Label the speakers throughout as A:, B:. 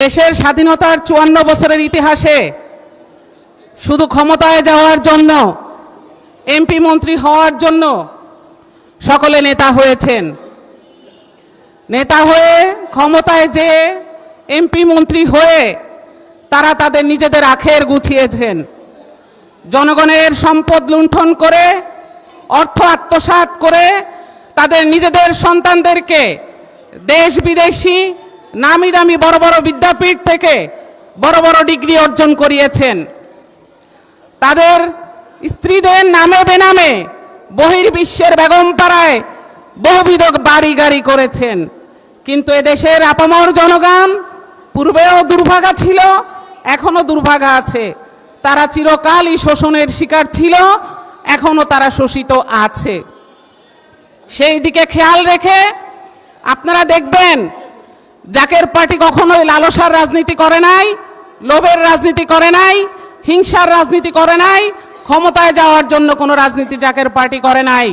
A: দেশের স্বাধীনতার চুয়ান্ন বছরের ইতিহাসে শুধু ক্ষমতায় যাওয়ার জন্য, এমপি মন্ত্রী হওয়ার জন্য সকলে নেতা হয়েছেন। নেতা হয়ে, ক্ষমতায় যে এমপি মন্ত্রী হয়ে তারা তাদের নিজেদের আখের গুছিয়েছেন। জনগণের সম্পদ লুণ্ঠন করে, অর্থ আত্মসাৎ করে তাদের নিজেদের সন্তানদেরকে দেশ বিদেশি নামি দামি বড় বড় বিদ্যাপীঠ থেকে বড় বড় ডিগ্রি অর্জন করিয়েছেন। তাদের স্ত্রীদের নামে বেনামে বহির্বিশ্বের বেগমপাড়ায় বহুবিধ বাড়ি গাড়ি করেছেন। কিন্তু এদেশের আপামর জনগণ পূর্বেও দুর্ভাগা ছিল, এখনও দুর্ভাগা আছে। তারা চিরকালই শোষণের শিকার ছিল, এখনও তারা শোষিত আছে। সেই দিকে খেয়াল রেখে আপনারা দেখবেন জাকের পার্টি কখনোই লালসার রাজনীতি করে নাই, লোভের রাজনীতি করে নাই, হিংসার রাজনীতি করে নাই, ক্ষমতায় যাওয়ার জন্য কোনো রাজনীতি জাকের পার্টি করে নাই।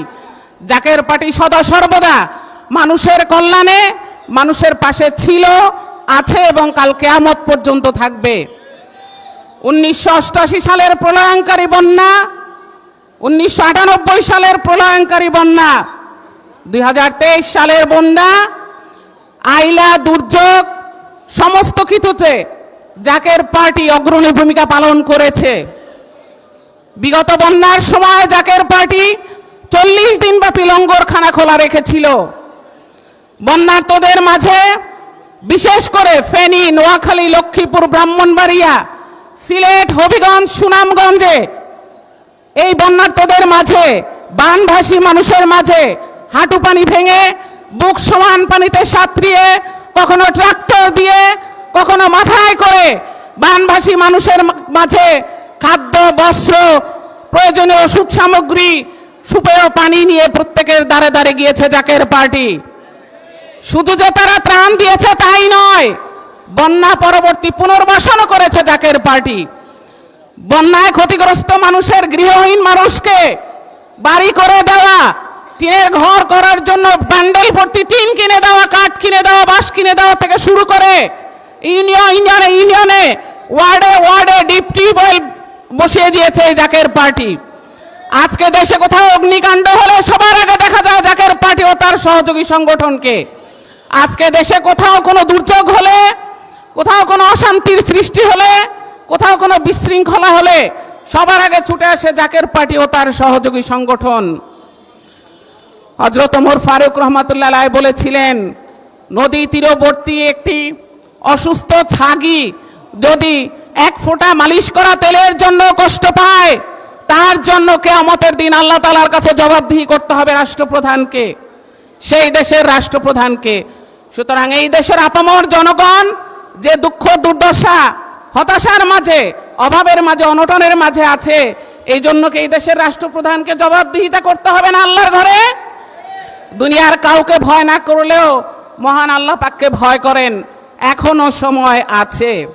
A: জাকের পার্টি সদা সর্বদা মানুষের কল্যাণে, মানুষের পাশে ছিল, আছে এবং কাল কেয়ামত পর্যন্ত থাকবে। উনিশশো সালের প্রলয়ঙ্কারী বন্যা, উনিশশো আটানব্বই সালের প্রলয়ঙ্কারী বন্যা, দুই হাজার তেইশ সালের বন্যা আইলা, দুর্যোগ, সমস্ত কিছুতে জাকের পার্টি অগ্রণী ভূমিকা পালন করেছে। বিগত বন্যার সময় জাকের পার্টি চল্লিশ দিন ব্যাপী লঙ্গরখানা খোলা রেখেছিল। বন্যার্তদের মাঝে বিশেষ করে ফেনী, নোয়াখালী, লক্ষ্মীপুর, ব্রাহ্মণবাড়িয়া, সিলেট, হবিগঞ্জ, সুনামগঞ্জে এই বন্যার্তদের মাঝে, বানভাসী মানুষের মাঝে হাঁটু পানি ভেঙে বুক সমান পানিতে সাঁতরিয়ে, কখনো ট্রাক্টর দিয়ে, কখনো মাথায় করে বানভাসী মানুষের মাঝে খাদ্য, বস্ত্র, প্রয়োজনীয় ওষুধ সামগ্রী, সুপেয় পানি নিয়ে প্রত্যেকের দ্বারে দ্বারে গিয়েছে জাকের পার্টি। শুধু যে তারা ত্রাণ দিয়েছে তাই নয়, বন্যা পরবর্তী পুনর্বাসনও করেছে জাকের পার্টি। বন্যায় ক্ষতিগ্রস্ত মানুষের গৃহহীন মানুষকে বাড়ি করে দেওয়া টিনের ঘর করার জন্য ব্যান্ডেল ভর্তি টিন কিনে দেওয়া, কাঠ কিনে দেওয়া, বাঁশ কিনে দেওয়া থেকে শুরু করে ইউনিয়ন, ইউনিয়নে ইউনিয়নে, ওয়ার্ডে ওয়ার্ডে ডিপ টিউবওয়েল বসিয়ে দিয়েছে এই জাকের পার্টি। আজকে দেশে কোথাও অগ্নিকাণ্ড হলে সবার আগে দেখা যায় জাকের পার্টি ও তার সহযোগী সংগঠনকে। আজকে দেশে কোথাও কোনো দুর্যোগ হলে, কোথাও কোনো অশান্তির সৃষ্টি হলে, কোথাও কোনো বিশৃঙ্খলা হলে সবার আগে ছুটে আসে জাকের পার্টি ও তার সহযোগী সংগঠন। হজরত ওমর ফারুক রহমাতুল্লাহ বলেছিলেন, নদী তীরবর্তী একটি অসুস্থ ছাগি যদি এক ফোঁটা মালিশ করা তেলের জন্য কষ্ট পায়, তার জন্য কেয়ামতের দিন আল্লাহ তালার কাছে জবাবদিহি করতে হবে রাষ্ট্রপ্রধানকে, সেই দেশের রাষ্ট্রপ্রধানকে। সুতরাং এই দেশের আপামর জনগণ যে দুঃখ, দুর্দশা, হতাশার মাঝে, অভাবের মাঝে, অনটনের মাঝে আছে, এই জন্য কি এই দেশের রাষ্ট্রপ্রধানকে জবাবদিহিতা করতে হবে না আল্লাহর ঘরে? দুনিয়ার কাউকে ভয় না করলেও মহান আল্লাহ পাককে ভয় করেন। এখনও সময় আছে।